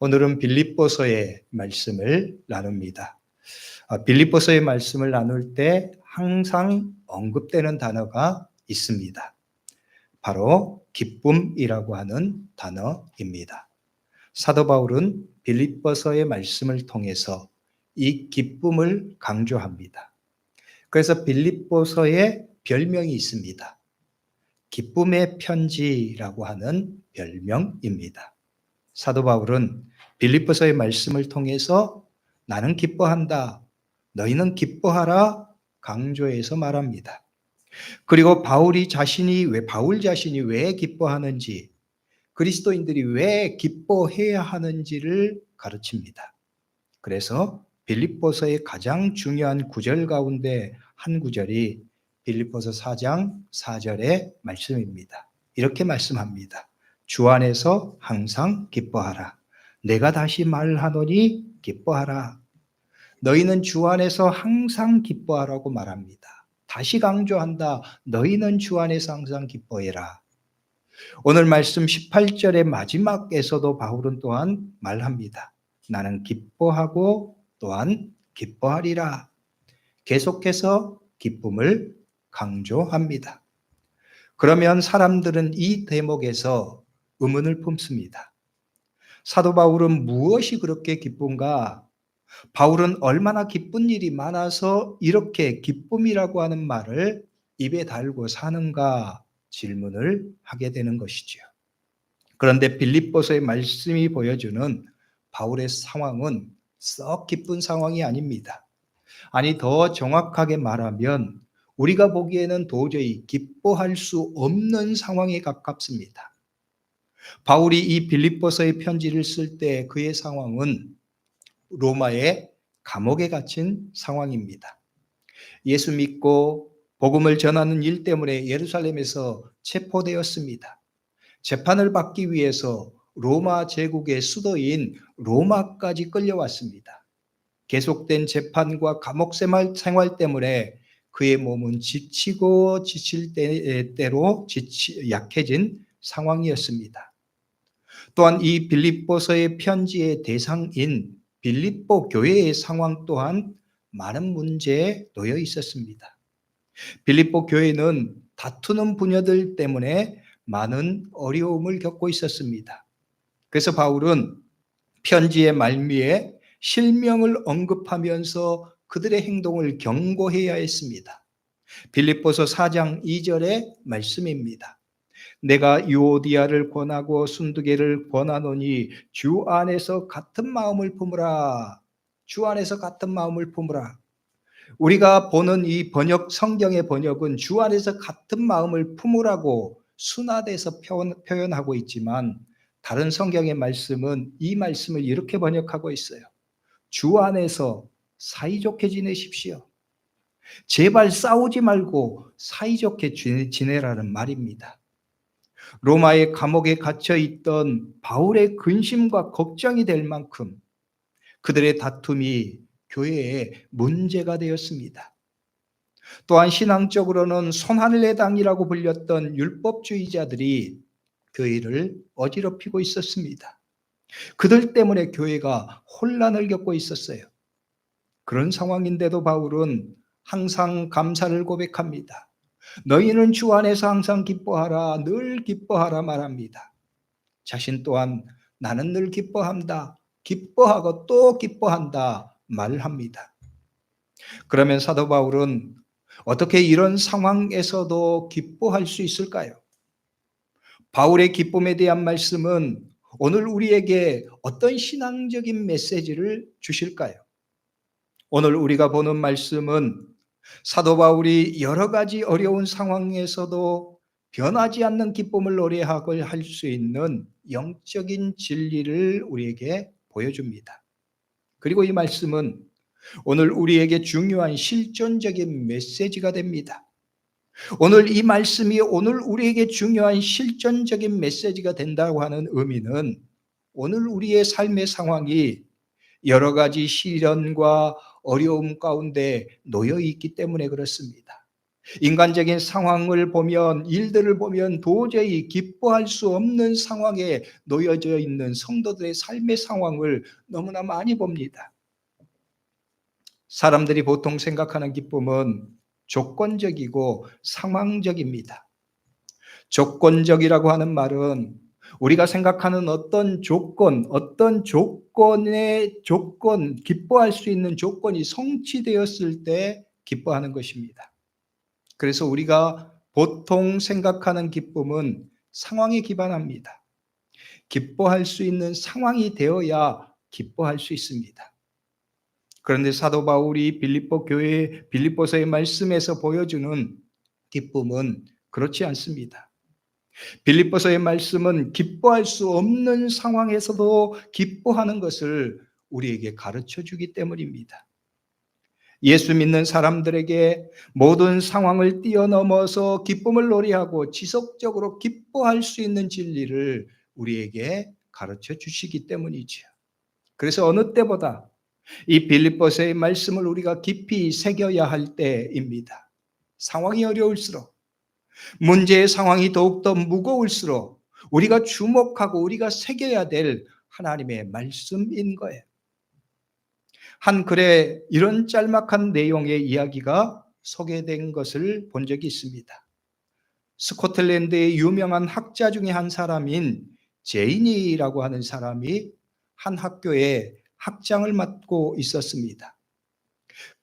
오늘은 빌립보서의 말씀을 나눕니다. 아, 빌립보서의 말씀을 나눌 때 항상 언급되는 단어가 있습니다. 바로 기쁨이라고 하는 단어입니다. 사도 바울은 빌립보서의 말씀을 통해서 이 기쁨을 강조합니다. 그래서 빌립보서에 별명이 있습니다. 기쁨의 편지라고 하는 별명입니다. 사도 바울은 빌립보서의 말씀을 통해서 나는 기뻐한다. 너희는 기뻐하라 강조해서 말합니다. 그리고 바울이 자신이 왜 바울 자신이 왜 기뻐하는지 그리스도인들이 왜 기뻐해야 하는지를 가르칩니다. 그래서 빌립보서의 가장 중요한 구절 가운데 한 구절이 빌립보서 4장 4절의 말씀입니다. 이렇게 말씀합니다. 주 안에서 항상 기뻐하라. 내가 다시 말하노니 기뻐하라. 너희는 주 안에서 항상 기뻐하라고 말합니다. 다시 강조한다. 너희는 주 안에서 항상 기뻐해라. 오늘 말씀 18절의 마지막에서도 바울은 또한 말합니다. 나는 기뻐하고 또한 기뻐하리라. 계속해서 기쁨을 강조합니다. 그러면 사람들은 이 대목에서 의문을 품습니다. 사도 바울은 무엇이 그렇게 기쁜가? 바울은 얼마나 기쁜 일이 많아서 이렇게 기쁨이라고 하는 말을 입에 달고 사는가 질문을 하게 되는 것이지요. 그런데 빌립보서의 말씀이 보여주는 바울의 상황은 썩 기쁜 상황이 아닙니다. 아니 더 정확하게 말하면 우리가 보기에는 도저히 기뻐할 수 없는 상황에 가깝습니다. 바울이 이 빌립보서의 편지를 쓸 때 그의 상황은 로마의 감옥에 갇힌 상황입니다. 예수 믿고 복음을 전하는 일 때문에 예루살렘에서 체포되었습니다. 재판을 받기 위해서 로마 제국의 수도인 로마까지 끌려왔습니다. 계속된 재판과 감옥 생활 때문에 그의 몸은 지치고 지칠 때로 지치, 약해진 상황이었습니다. 또한 이 빌립보서의 편지의 대상인 빌립보 교회의 상황 또한 많은 문제에 놓여 있었습니다. 빌립보 교회는 다투는 부녀들 때문에 많은 어려움을 겪고 있었습니다. 그래서 바울은 편지의 말미에 실명을 언급하면서 그들의 행동을 경고해야 했습니다. 빌립보서 4장 2절의 말씀입니다. 내가 유오디아를 권하고 순두개를 권하노니 주 안에서 같은 마음을 품으라. 주 안에서 같은 마음을 품으라. 우리가 보는 이 번역 성경의 번역은 주 안에서 같은 마음을 품으라고 순화돼서 표현, 하고 있지만 다른 성경의 말씀은 이 말씀을 이렇게 번역하고 있어요. 주 안에서 사이좋게 지내십시오. 제발 싸우지 말고 사이좋게 지내라는 말입니다. 로마의 감옥에 갇혀 있던 바울의 근심과 걱정이 될 만큼 그들의 다툼이 교회에 문제가 되었습니다. 또한 신앙적으로는 손하늘의 당이라고 불렸던 율법주의자들이 교회를 어지럽히고 있었습니다. 그들 때문에 교회가 혼란을 겪고 있었어요. 그런 상황인데도 바울은 항상 감사를 고백합니다. 너희는 주 안에서 항상 기뻐하라, 늘 기뻐하라 말합니다. 자신 또한 나는 늘 기뻐한다, 기뻐하고 또 기뻐한다 말합니다. 그러면 사도 바울은 어떻게 이런 상황에서도 기뻐할 수 있을까요? 바울의 기쁨에 대한 말씀은 오늘 우리에게 어떤 신앙적인 메시지를 주실까요? 오늘 우리가 보는 말씀은 사도 바울이 여러 가지 어려운 상황에서도 변하지 않는 기쁨을 노래하고 할 수 있는 영적인 진리를 우리에게 보여줍니다. 그리고 이 말씀은 오늘 우리에게 중요한 실존적인 메시지가 됩니다. 오늘 이 말씀이 오늘 우리에게 중요한 실존적인 메시지가 된다고 하는 의미는 오늘 우리의 삶의 상황이 여러 가지 시련과 어려움 가운데 놓여 있기 때문에 그렇습니다. 인간적인 상황을 보면, 일들을 보면 도저히 기뻐할 수 없는 상황에 놓여져 있는 성도들의 삶의 상황을 너무나 많이 봅니다. 사람들이 보통 생각하는 기쁨은 조건적이고 상황적입니다. 조건적이라고 하는 말은 우리가 생각하는 어떤 조건, 어떤 조건의 조건, 기뻐할 수 있는 조건이 성취되었을 때 기뻐하는 것입니다. 그래서 우리가 보통 생각하는 기쁨은 상황에 기반합니다. 기뻐할 수 있는 상황이 되어야 기뻐할 수 있습니다. 그런데 사도 바울이 빌립보 교회 빌립보서의 말씀에서 보여주는 기쁨은 그렇지 않습니다. 빌립보서의 말씀은 기뻐할 수 없는 상황에서도 기뻐하는 것을 우리에게 가르쳐 주기 때문입니다. 예수 믿는 사람들에게 모든 상황을 뛰어넘어서 기쁨을 노래하고 지속적으로 기뻐할 수 있는 진리를 우리에게 가르쳐 주시기 때문이지요. 그래서 어느 때보다 이 빌립보서의 말씀을 우리가 깊이 새겨야 할 때입니다. 상황이 어려울수록 문제의 상황이 더욱더 무거울수록 우리가 주목하고 우리가 새겨야 될 하나님의 말씀인 거예요. 한 글에 이런 짤막한 내용의 이야기가 소개된 것을 본 적이 있습니다. 스코틀랜드의 유명한 학자 중에 한 사람인 제인이라고 하는 사람이 한 학교에 학장을 맡고 있었습니다.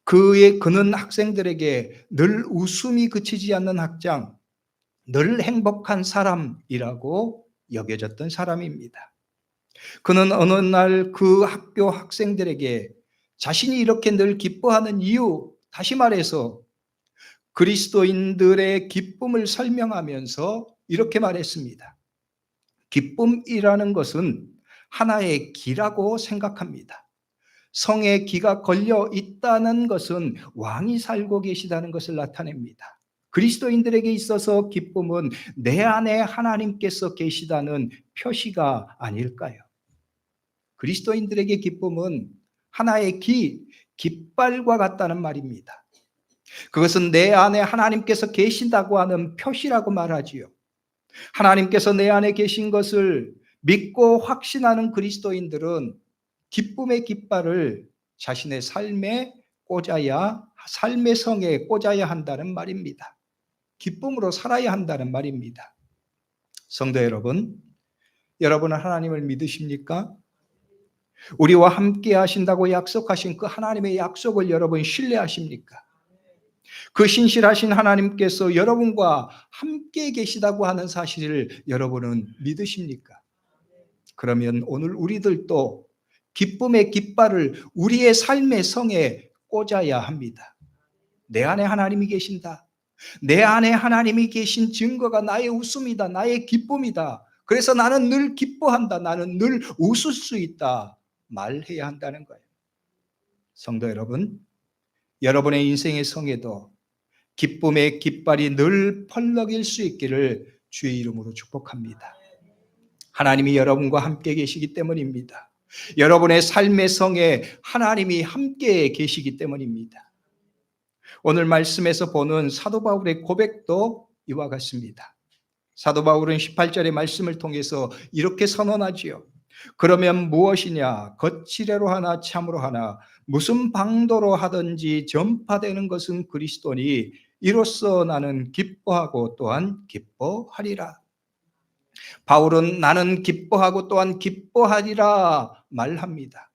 그의 그는 학생들에게 늘 웃음이 그치지 않는 학장, 늘 행복한 사람이라고 여겨졌던 사람입니다. 그는 어느 날 그 학교 학생들에게 자신이 이렇게 늘 기뻐하는 이유, 다시 말해서 그리스도인들의 기쁨을 설명하면서 이렇게 말했습니다. 기쁨이라는 것은 하나의 기라고 생각합니다. 성에 기가 걸려 있다는 것은 왕이 살고 계시다는 것을 나타냅니다. 그리스도인들에게 있어서 기쁨은 내 안에 하나님께서 계시다는 표시가 아닐까요? 그리스도인들에게 기쁨은 하나의 기, 깃발과 같다는 말입니다. 그것은 내 안에 하나님께서 계신다고 하는 표시라고 말하지요. 하나님께서 내 안에 계신 것을 믿고 확신하는 그리스도인들은 기쁨의 깃발을 자신의 삶에 꽂아야, 삶의 성에 꽂아야 한다는 말입니다. 기쁨으로 살아야 한다는 말입니다. 성도 여러분, 여러분은 하나님을 믿으십니까? 우리와 함께 하신다고 약속하신 그 하나님의 약속을 여러분 신뢰하십니까? 그 신실하신 하나님께서 여러분과 함께 계시다고 하는 사실을 여러분은 믿으십니까? 그러면 오늘 우리들도 기쁨의 깃발을 우리의 삶의 성에 꽂아야 합니다. 내 안에 하나님이 계신다. 내 안에 하나님이 계신 증거가 나의 웃음이다. 나의 기쁨이다. 그래서 나는 늘 기뻐한다. 나는 늘 웃을 수 있다. 말해야 한다는 거예요. 성도 여러분, 여러분의 인생의 성에도 기쁨의 깃발이 늘 펄럭일 수 있기를 주의 이름으로 축복합니다. 하나님이 여러분과 함께 계시기 때문입니다. 여러분의 삶의 성에 하나님이 함께 계시기 때문입니다. 오늘 말씀에서 보는 사도 바울의 고백도 이와 같습니다. 사도 바울은 18절의 말씀을 통해서 이렇게 선언하지요. 그러면 무엇이냐? 거칠애로 하나 참으로 하나 무슨 방도로 하든지 전파되는 것은 그리스도니 이로써 나는 기뻐하고 또한 기뻐하리라. 바울은 나는 기뻐하고 또한 기뻐하리라 말합니다.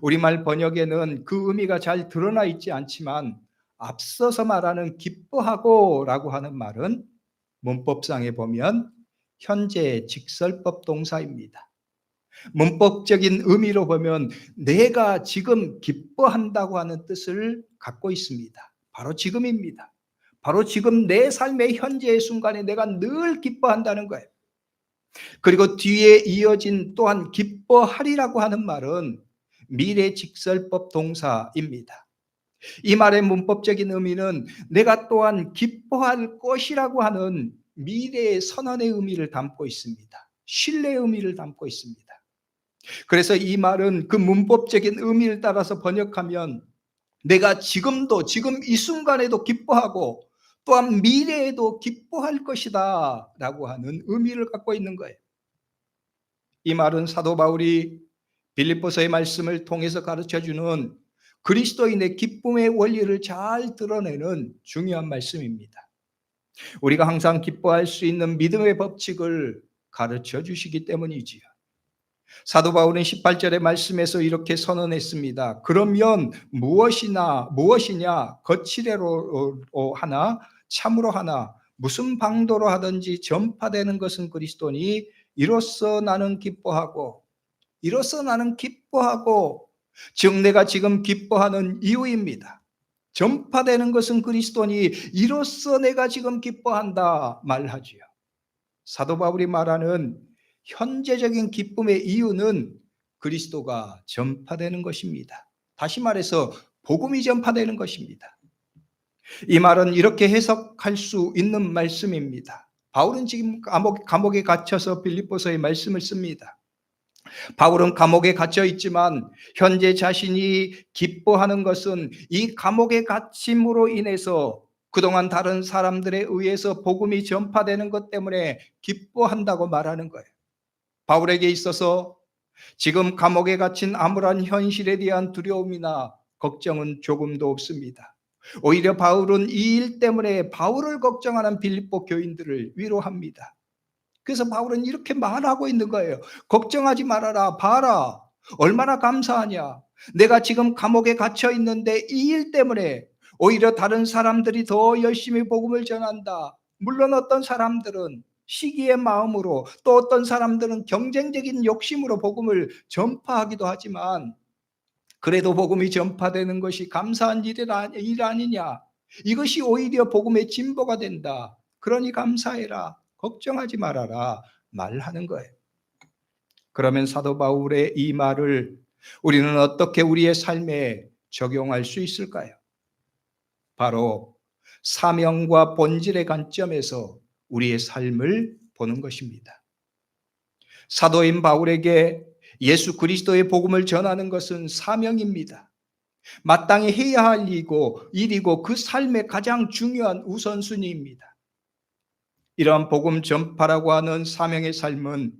우리말 번역에는 그 의미가 잘 드러나 있지 않지만 앞서서 말하는 기뻐하고라고 하는 말은 문법상에 보면 현재 직설법 동사입니다. 문법적인 의미로 보면 내가 지금 기뻐한다고 하는 뜻을 갖고 있습니다. 바로 지금입니다. 바로 지금 내 삶의 현재의 순간에 내가 늘 기뻐한다는 거예요. 그리고 뒤에 이어진 또한 기뻐하리라고 하는 말은 미래 직설법 동사입니다. 이 말의 문법적인 의미는 내가 또한 기뻐할 것이라고 하는 미래의 선언의 의미를 담고 있습니다. 신뢰의 의미를 담고 있습니다. 그래서 이 말은 그 문법적인 의미를 따라서 번역하면 내가 지금도 지금 이 순간에도 기뻐하고 또한 미래에도 기뻐할 것이다 라고 하는 의미를 갖고 있는 거예요. 이 말은 사도 바울이 빌립보서의 말씀을 통해서 가르쳐 주는 그리스도인의 기쁨의 원리를 잘 드러내는 중요한 말씀입니다. 우리가 항상 기뻐할 수 있는 믿음의 법칙을 가르쳐 주시기 때문이지요. 사도 바울은 18절의 말씀에서 이렇게 선언했습니다. 그러면 무엇이나 무엇이냐 거칠애로 하나 참으로 하나 무슨 방도로 하든지 전파되는 것은 그리스도니 이로써 나는 기뻐하고 이로써 나는 기뻐하고 즉 내가 지금 기뻐하는 이유입니다. 전파되는 것은 그리스도니 이로써 내가 지금 기뻐한다 말하지요. 사도 바울이 말하는 현재적인 기쁨의 이유는 그리스도가 전파되는 것입니다. 다시 말해서 복음이 전파되는 것입니다. 이 말은 이렇게 해석할 수 있는 말씀입니다. 바울은 지금 감옥, 감옥에 갇혀서 빌립보서의 말씀을 씁니다. 바울은 감옥에 갇혀 있지만 현재 자신이 기뻐하는 것은 이 감옥에 갇힘으로 인해서 그동안 다른 사람들에 의해서 복음이 전파되는 것 때문에 기뻐한다고 말하는 거예요. 바울에게 있어서 지금 감옥에 갇힌 암울한 현실에 대한 두려움이나 걱정은 조금도 없습니다. 오히려 바울은 이 일 때문에 바울을 걱정하는 빌립보 교인들을 위로합니다. 그래서 바울은 이렇게 말하고 있는 거예요. 걱정하지 말아라. 봐라. 얼마나 감사하냐. 내가 지금 감옥에 갇혀 있는데 이 일 때문에 오히려 다른 사람들이 더 열심히 복음을 전한다. 물론 어떤 사람들은 시기의 마음으로 또 어떤 사람들은 경쟁적인 욕심으로 복음을 전파하기도 하지만 그래도 복음이 전파되는 것이 감사한 일 아니냐. 이것이 오히려 복음의 진보가 된다. 그러니 감사해라. 걱정하지 말아라. 말하는 거예요. 그러면 사도 바울의 이 말을 우리는 어떻게 우리의 삶에 적용할 수 있을까요? 바로 사명과 본질의 관점에서 우리의 삶을 보는 것입니다. 사도인 바울에게 예수 그리스도의 복음을 전하는 것은 사명입니다. 마땅히 해야 할 일이고, 그 삶의 가장 중요한 우선순위입니다. 이러한 복음 전파라고 하는 사명의 삶은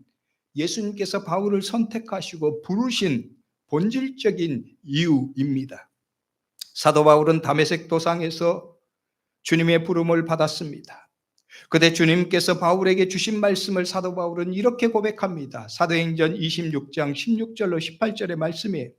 예수님께서 바울을 선택하시고 부르신 본질적인 이유입니다. 사도 바울은 담에색 도상에서 주님의 부름을 받았습니다. 그때 주님께서 바울에게 주신 말씀을 사도 바울은 이렇게 고백합니다. 사도행전 26장 16절로 18절의 말씀이에요.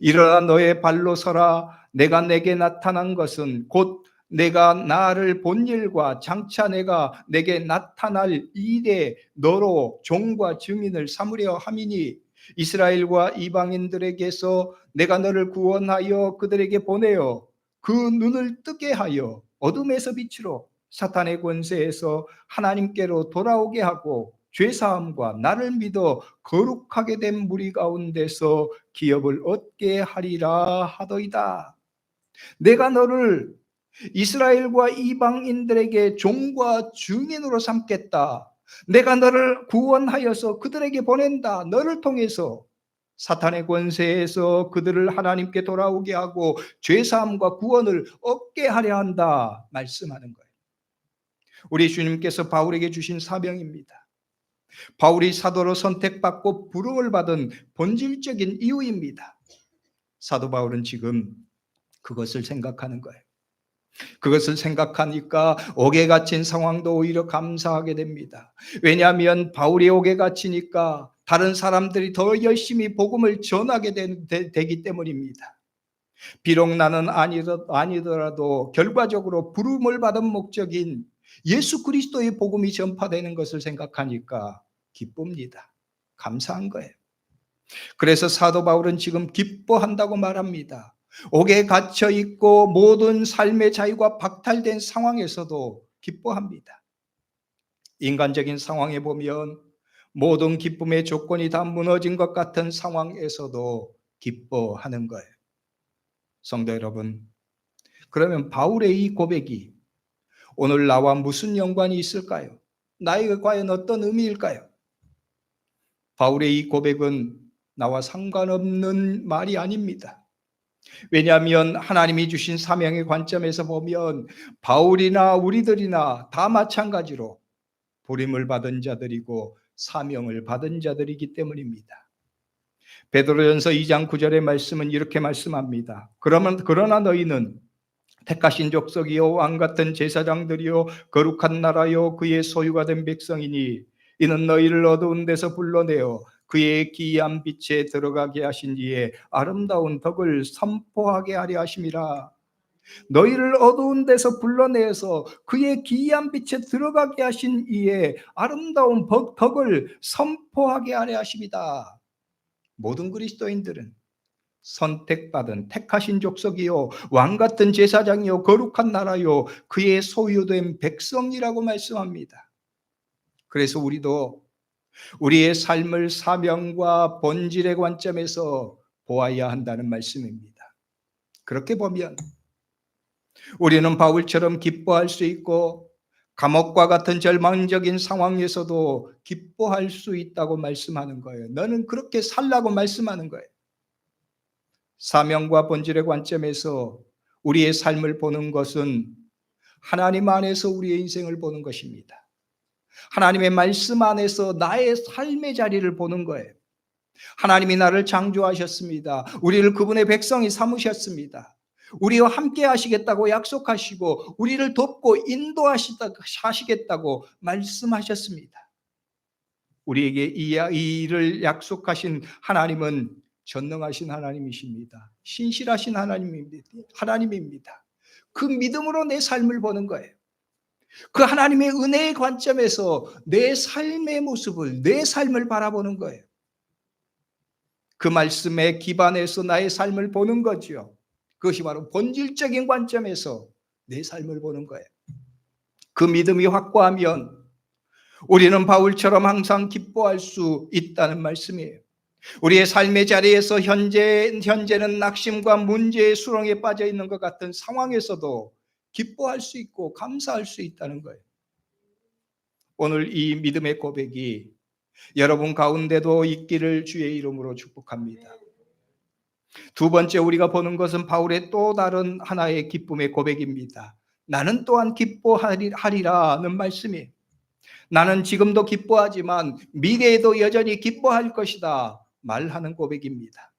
일어나 너의 발로 서라 내가 내게 나타난 것은 곧 내가 나를 본 일과 장차 내가 내게 나타날 일에 너로 종과 증인을 삼으려 함이니 이스라엘과 이방인들에게서 내가 너를 구원하여 그들에게 보내어 그 눈을 뜨게 하여 어둠에서 빛으로 사탄의 권세에서 하나님께로 돌아오게 하고 죄사함과 나를 믿어 거룩하게 된 무리 가운데서 기업을 얻게 하리라 하더이다. 내가 너를 이스라엘과 이방인들에게 종과 증인으로 삼겠다. 내가 너를 구원하여서 그들에게 보낸다. 너를 통해서 사탄의 권세에서 그들을 하나님께 돌아오게 하고 죄사함과 구원을 얻게 하려 한다. 말씀하는 거예요. 우리 주님께서 바울에게 주신 사명입니다. 바울이 사도로 선택받고 부름을 받은 본질적인 이유입니다. 사도 바울은 지금 그것을 생각하는 거예요. 그것을 생각하니까 옥에 갇힌 상황도 오히려 감사하게 됩니다. 왜냐하면 바울이 옥에 갇히니까 다른 사람들이 더 열심히 복음을 전하게 되, 기 때문입니다. 비록 나는 아니더라도 결과적으로 부름을 받은 목적인 예수 그리스도의 복음이 전파되는 것을 생각하니까 기쁩니다. 감사한 거예요. 그래서 사도 바울은 지금 기뻐한다고 말합니다. 옥에 갇혀 있고 모든 삶의 자유가 박탈된 상황에서도 기뻐합니다. 인간적인 상황에 보면 모든 기쁨의 조건이 다 무너진 것 같은 상황에서도 기뻐하는 거예요. 성도 여러분, 그러면 바울의 이 고백이 오늘 나와 무슨 연관이 있을까요? 나에게 과연 어떤 의미일까요? 바울의 이 고백은 나와 상관없는 말이 아닙니다. 왜냐하면 하나님이 주신 사명의 관점에서 보면 바울이나 우리들이나 다 마찬가지로 부림을 받은 자들이고 사명을 받은 자들이기 때문입니다. 베드로전서 2장 9절의 말씀은 이렇게 말씀합니다. 그러면 그러나 너희는 택하신 족속이요 왕 같은 제사장들이요 거룩한 나라요 그의 소유가 된 백성이니 이는 너희를 어두운 데서 불러내어 그의 기이한 빛에 들어가게 하신 이에 아름다운 덕을 선포하게 하려 하심이라 너희를 어두운 데서 불러내서 그의 기이한 빛에 들어가게 하신 이에 아름다운 덕- 덕을 선포하게 하려 하심이다 모든 그리스도인들은 선택받은 택하신 족속이요 왕 같은 제사장이요 거룩한 나라요 그의 소유된 백성이라고 말씀합니다. 그래서 우리도 우리의 삶을 사명과 본질의 관점에서 보아야 한다는 말씀입니다. 그렇게 보면 우리는 바울처럼 기뻐할 수 있고 감옥과 같은 절망적인 상황에서도 기뻐할 수 있다고 말씀하는 거예요. 너는 그렇게 살라고 말씀하는 거예요. 사명과 본질의 관점에서 우리의 삶을 보는 것은 하나님 안에서 우리의 인생을 보는 것입니다. 하나님의 말씀 안에서 나의 삶의 자리를 보는 거예요. 하나님이 나를 창조하셨습니다. 우리를 그분의 백성이 삼으셨습니다. 우리와 함께 하시겠다고 약속하시고 우리를 돕고 인도하시겠다고 말씀하셨습니다. 우리에게 이이 일을 약속하신 하나님은 전능하신 하나님이십니다. 신실하신 하나님입니다. 하나님입니다. 그 믿음으로 내 삶을 보는 거예요. 그 하나님의 은혜의 관점에서 내 삶의 모습을, 내 삶을 바라보는 거예요. 그 말씀에 기반해서 나의 삶을 보는 거지요. 그것이 바로 본질적인 관점에서 내 삶을 보는 거예요. 그 믿음이 확고하면 우리는 바울처럼 항상 기뻐할 수 있다는 말씀이에요. 우리의 삶의 자리에서 현재 현재는 낙심과 문제의 수렁에 빠져 있는 것 같은 상황에서도 기뻐할 수 있고 감사할 수 있다는 거예요. 오늘 이 믿음의 고백이 여러분 가운데도 있기를 주의 이름으로 축복합니다. 두 번째 우리가 보는 것은 바울의 또 다른 하나의 기쁨의 고백입니다. 나는 또한 기뻐하리라는 말씀이에요. 나는 지금도 기뻐하지만 미래에도 여전히 기뻐할 것이다. 말하는 고백입니다.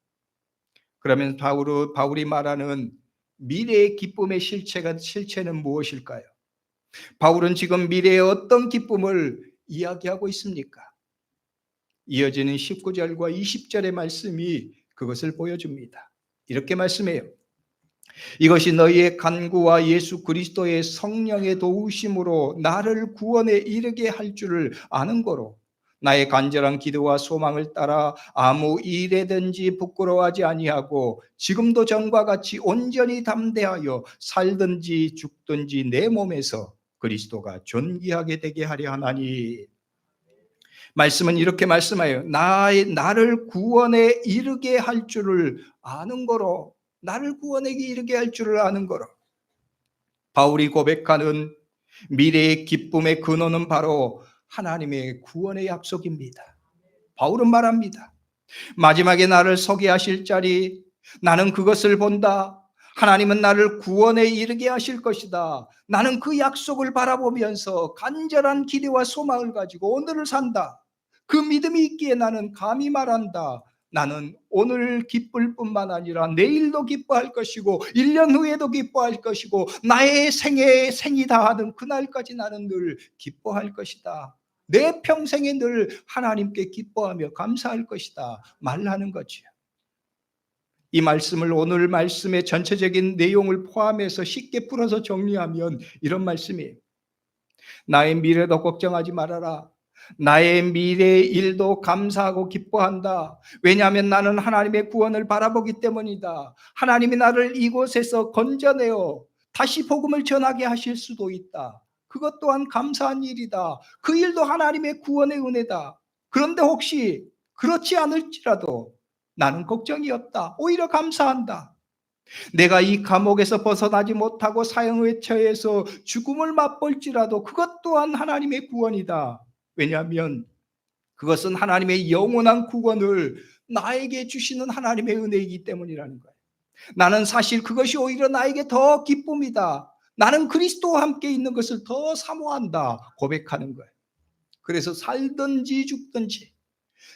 그러면 바울은 바울이 말하는 미래의 기쁨의 실체가 실체는 무엇일까요? 바울은 지금 미래의 어떤 기쁨을 이야기하고 있습니까? 이어지는 19절과 20절의 말씀이 그것을 보여줍니다. 이렇게 말씀해요. 이것이 너희의 간구와 예수 그리스도의 성령의 도우심으로 나를 구원에 이르게 할 줄을 아는 거로 나의 간절한 기도와 소망을 따라 아무 일에든지 부끄러워하지 아니하고 지금도 전과 같이 온전히 담대하여 살든지 죽든지 내 몸에서 그리스도가 존귀하게 되게 하려 하나니. 말씀은 이렇게 말씀하여 나의 나를 구원에 이르게 할 줄을 아는 거로 나를 구원에 이르게 할 줄을 아는 거로. 바울이 고백하는 미래의 기쁨의 근원은 바로 하나님의 구원의 약속입니다. 바울은 말합니다. 마지막에 나를 서게 하실 자리 나는 그것을 본다. 하나님은 나를 구원에 이르게 하실 것이다. 나는 그 약속을 바라보면서 간절한 기대와 소망을 가지고 오늘을 산다. 그 믿음이 있기에 나는 감히 말한다. 나는 오늘 기쁠 뿐만 아니라 내일도 기뻐할 것이고 1년 후에도 기뻐할 것이고 나의 생애 생이 다하는 그날까지 나는 늘 기뻐할 것이다. 내 평생에 늘 하나님께 기뻐하며 감사할 것이다. 말하는 거지요. 이 말씀을 오늘 말씀의 전체적인 내용을 포함해서 쉽게 풀어서 정리하면 이런 말씀이에요. 나의 미래도 걱정하지 말아라. 나의 미래의 일도 감사하고 기뻐한다. 왜냐하면 나는 하나님의 구원을 바라보기 때문이다. 하나님이 나를 이곳에서 건져내어 다시 복음을 전하게 하실 수도 있다. 그것 또한 감사한 일이다. 그 일도 하나님의 구원의 은혜다. 그런데 혹시 그렇지 않을지라도 나는 걱정이 없다. 오히려 감사한다. 내가 이 감옥에서 벗어나지 못하고 사형에 처해서 죽음을 맛볼지라도 그것 또한 하나님의 구원이다. 왜냐하면 그것은 하나님의 영원한 구원을 나에게 주시는 하나님의 은혜이기 때문이라는 거예요. 나는 사실 그것이 오히려 나에게 더 기쁨이다. 나는 그리스도와 함께 있는 것을 더 사모한다. 고백하는 거예요. 그래서 살든지 죽든지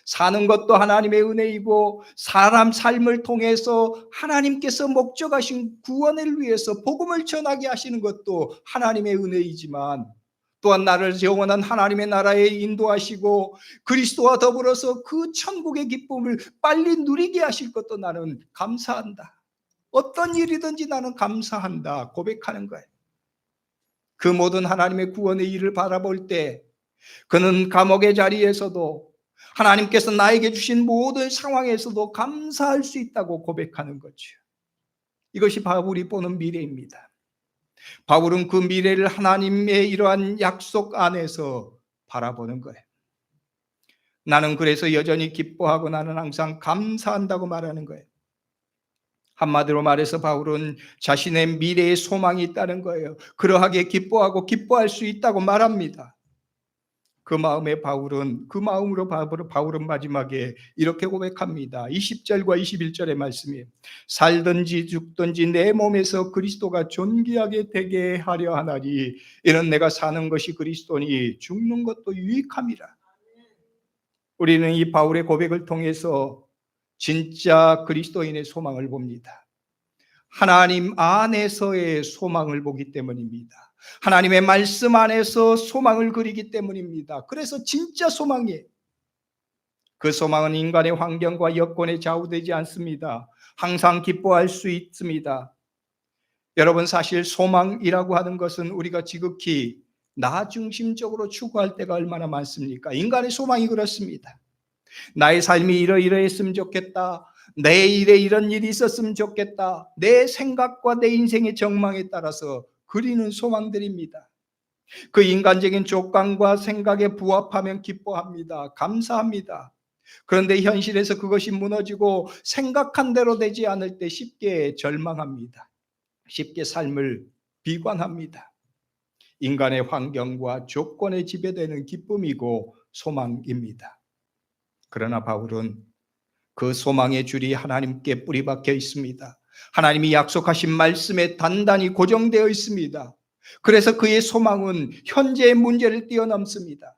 사는 것도 하나님의 은혜이고 사람 삶을 통해서 하나님께서 목적하신 구원을 위해서 복음을 전하게 하시는 것도 하나님의 은혜이지만 또한 나를 영원한 하나님의 나라에 인도하시고 그리스도와 더불어서 그 천국의 기쁨을 빨리 누리게 하실 것도 나는 감사한다. 어떤 일이든지 나는 감사한다. 고백하는 거예요. 그 모든 하나님의 구원의 일을 바라볼 때 그는 감옥의 자리에서도 하나님께서 나에게 주신 모든 상황에서도 감사할 수 있다고 고백하는 거죠. 이것이 바울이 보는 미래입니다. 바울은 그 미래를 하나님의 이러한 약속 안에서 바라보는 거예요. 나는 그래서 여전히 기뻐하고 나는 항상 감사한다고 말하는 거예요. 한마디로 말해서 바울은 자신의 미래의 소망이 있다는 거예요. 그러하게 기뻐하고 기뻐할 수 있다고 말합니다. 그 마음에 바울은 그 마음으로 바울은 마지막에 이렇게 고백합니다. 20절과 21절의 말씀이 살든지 죽든지 내 몸에서 그리스도가 존귀하게 되게 하려 하나니 이는 내가 사는 것이 그리스도니 죽는 것도 유익함이라. 우리는 이 바울의 고백을 통해서 진짜 그리스도인의 소망을 봅니다. 하나님 안에서의 소망을 보기 때문입니다. 하나님의 말씀 안에서 소망을 그리기 때문입니다. 그래서 진짜 소망이에요. 그 소망은 인간의 환경과 여건에 좌우되지 않습니다. 항상 기뻐할 수 있습니다. 여러분 사실 소망이라고 하는 것은 우리가 지극히 나 중심적으로 추구할 때가 얼마나 많습니까? 인간의 소망이 그렇습니다. 나의 삶이 이러이러했으면 좋겠다. 내 일에 이런 일이 있었으면 좋겠다. 내 생각과 내 인생의 정망에 따라서 그리는 소망들입니다. 그 인간적인 족감과 생각에 부합하면 기뻐합니다. 감사합니다. 그런데 현실에서 그것이 무너지고 생각한 대로 되지 않을 때 쉽게 절망합니다. 쉽게 삶을 비관합니다. 인간의 환경과 조건에 지배되는 기쁨이고 소망입니다. 그러나 바울은 그 소망의 줄이 하나님께 뿌리박혀 있습니다. 하나님이 약속하신 말씀에 단단히 고정되어 있습니다. 그래서 그의 소망은 현재의 문제를 뛰어넘습니다.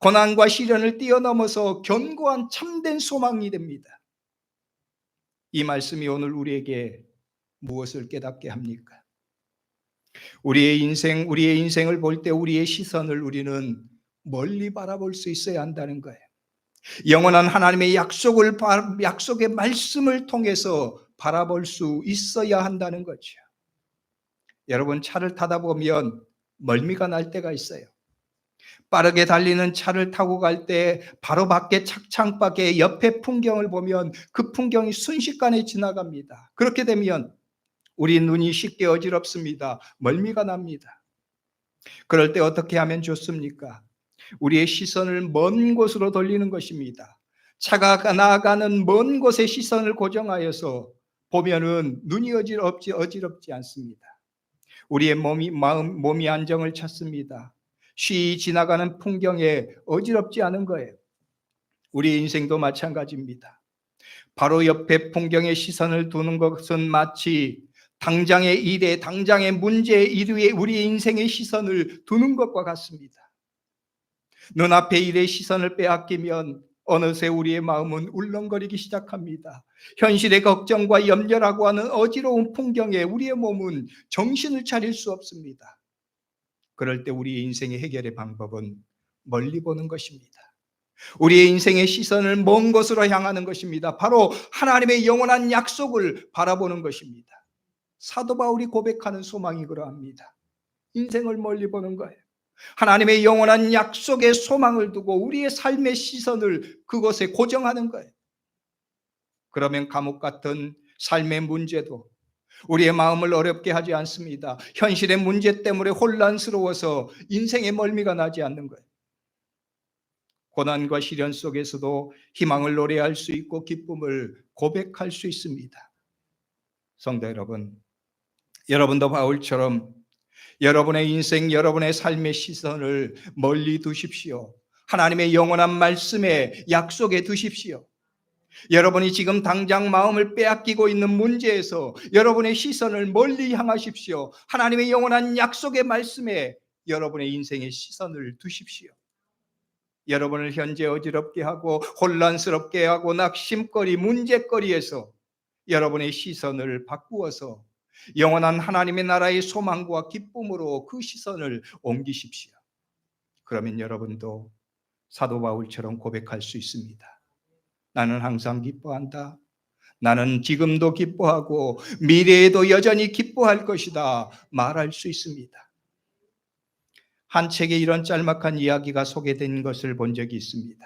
고난과 시련을 뛰어넘어서 견고한 참된 소망이 됩니다. 이 말씀이 오늘 우리에게 무엇을 깨닫게 합니까? 우리의 인생, 우리의 인생을 볼 때 우리의 시선을 우리는 멀리 바라볼 수 있어야 한다는 거예요. 영원한 하나님의 약속을 약속의 말씀을 통해서 바라볼 수 있어야 한다는 거죠. 여러분 차를 타다 보면 멀미가 날 때가 있어요. 빠르게 달리는 차를 타고 갈 때 바로 밖에 착창밖에 옆에 풍경을 보면 그 풍경이 순식간에 지나갑니다. 그렇게 되면 우리 눈이 쉽게 어지럽습니다. 멀미가 납니다. 그럴 때 어떻게 하면 좋습니까? 우리의 시선을 먼 곳으로 돌리는 것입니다. 차가 나아가는 먼 곳에 시선을 고정하여서 보면은 눈이 어지럽지 어지럽지 않습니다. 우리의 몸이 마음 몸이 안정을 찾습니다. 쉬 지나가는 풍경에 어지럽지 않은 거예요. 우리 인생도 마찬가지입니다. 바로 옆에 풍경에 시선을 두는 것은 마치 당장의 일에 당장의 문제 이루에 우리 인생의 시선을 두는 것과 같습니다. 눈앞의 일에 시선을 빼앗기면 어느새 우리의 마음은 울렁거리기 시작합니다. 현실의 걱정과 염려라고 하는 어지러운 풍경에 우리의 몸은 정신을 차릴 수 없습니다. 그럴 때 우리의 인생의 해결의 방법은 멀리 보는 것입니다. 우리의 인생의 시선을 먼 곳으로 향하는 것입니다. 바로 하나님의 영원한 약속을 바라보는 것입니다. 사도 바울이 고백하는 소망이 그러합니다. 인생을 멀리 보는 거예요. 하나님의 영원한 약속에 소망을 두고 우리의 삶의 시선을 그곳에 고정하는 거예요. 그러면 감옥 같은 삶의 문제도 우리의 마음을 어렵게 하지 않습니다. 현실의 문제 때문에 혼란스러워서 인생의 멀미가 나지 않는 거예요. 고난과 시련 속에서도 희망을 노래할 수 있고 기쁨을 고백할 수 있습니다. 성도 여러분, 여러분도 바울처럼 여러분의 인생, 여러분의 삶의 시선을 멀리 두십시오. 하나님의 영원한 말씀에 약속에 두십시오. 여러분이 지금 당장 마음을 빼앗기고 있는 문제에서 여러분의 시선을 멀리 향하십시오. 하나님의 영원한 약속의 말씀에 여러분의 인생의 시선을 두십시오. 여러분을 현재 어지럽게 하고 혼란스럽게 하고 낙심거리, 문제거리에서 여러분의 시선을 바꾸어서 영원한 하나님의 나라의 소망과 기쁨으로 그 시선을 옮기십시오. 그러면 여러분도 사도 바울처럼 고백할 수 있습니다. 나는 항상 기뻐한다. 나는 지금도 기뻐하고 미래에도 여전히 기뻐할 것이다. 말할 수 있습니다. 한 책에 이런 짤막한 이야기가 소개된 것을 본 적이 있습니다.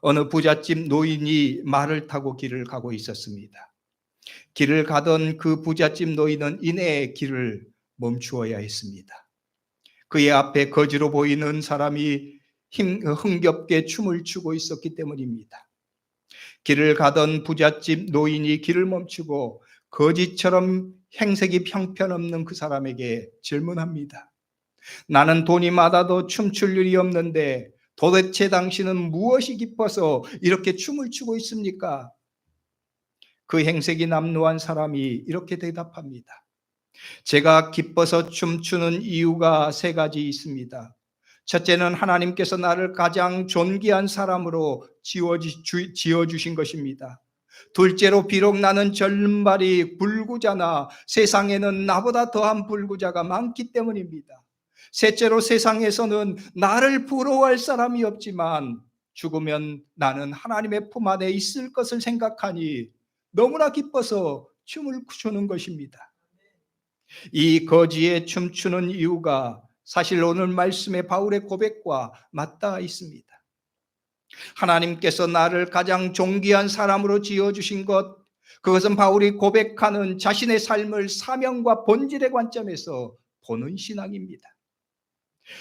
어느 부잣집 노인이 말을 타고 길을 가고 있었습니다. 길을 가던 그 부잣집 노인은 이내 길을 멈추어야 했습니다. 그의 앞에 거지로 보이는 사람이 힘, 흥겹게 춤을 추고 있었기 때문입니다. 길을 가던 부잣집 노인이 길을 멈추고 거지처럼 행색이 형편없는 그 사람에게 질문합니다. 나는 돈이 많아도 춤출 일이 없는데 도대체 당신은 무엇이 기뻐서 이렇게 춤을 추고 있습니까? 그 행색이 남루한 사람이 이렇게 대답합니다. 제가 기뻐서 춤추는 이유가 세 가지 있습니다. 첫째는 하나님께서 나를 가장 존귀한 사람으로 지어주신 것입니다. 둘째로 비록 나는 절름발이 불구자나 세상에는 나보다 더한 불구자가 많기 때문입니다. 셋째로 세상에서는 나를 부러워할 사람이 없지만 죽으면 나는 하나님의 품 안에 있을 것을 생각하니 너무나 기뻐서 춤을 추는 것입니다. 이 거지에 춤추는 이유가 사실 오늘 말씀의 바울의 고백과 맞닿아 있습니다. 하나님께서 나를 가장 존귀한 사람으로 지어주신 것, 그것은 바울이 고백하는 자신의 삶을 사명과 본질의 관점에서 보는 신앙입니다.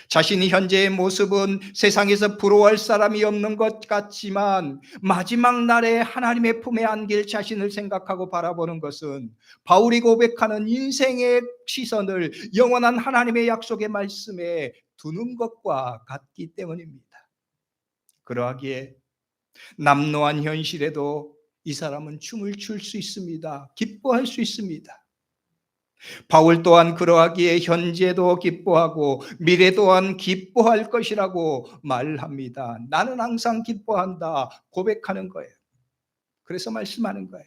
자신이 현재의 모습은 세상에서 부러워할 사람이 없는 것 같지만 마지막 날에 하나님의 품에 안길 자신을 생각하고 바라보는 것은 바울이 고백하는 인생의 시선을 영원한 하나님의 약속의 말씀에 두는 것과 같기 때문입니다. 그러하기에 남노한 현실에도 이 사람은 춤을 출 수 있습니다. 기뻐할 수 있습니다. 바울 또한 그러하기에 현재도 기뻐하고 미래 또한 기뻐할 것이라고 말합니다. 나는 항상 기뻐한다. 고백하는 거예요. 그래서 말씀하는 거예요.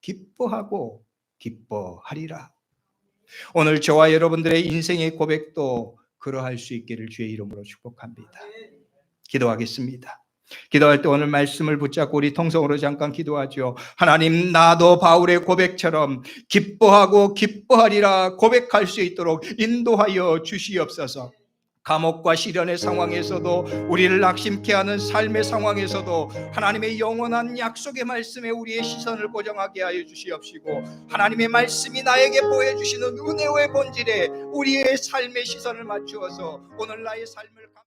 기뻐하고 기뻐하리라. 오늘 저와 여러분들의 인생의 고백도 그러할 수 있기를 주의 이름으로 축복합니다. 기도하겠습니다. 기도할 때 오늘 말씀을 붙잡고 우리 통성으로 잠깐 기도하죠. 하나님 나도 바울의 고백처럼 기뻐하고 기뻐하리라 고백할 수 있도록 인도하여 주시옵소서. 감옥과 시련의 상황에서도 우리를 낙심케 하는 삶의 상황에서도 하나님의 영원한 약속의 말씀에 우리의 시선을 고정하게 하여 주시옵시고 하나님의 말씀이 나에게 보여주시는 은혜의 본질에 우리의 삶의 시선을 맞추어서 오늘 나의 삶을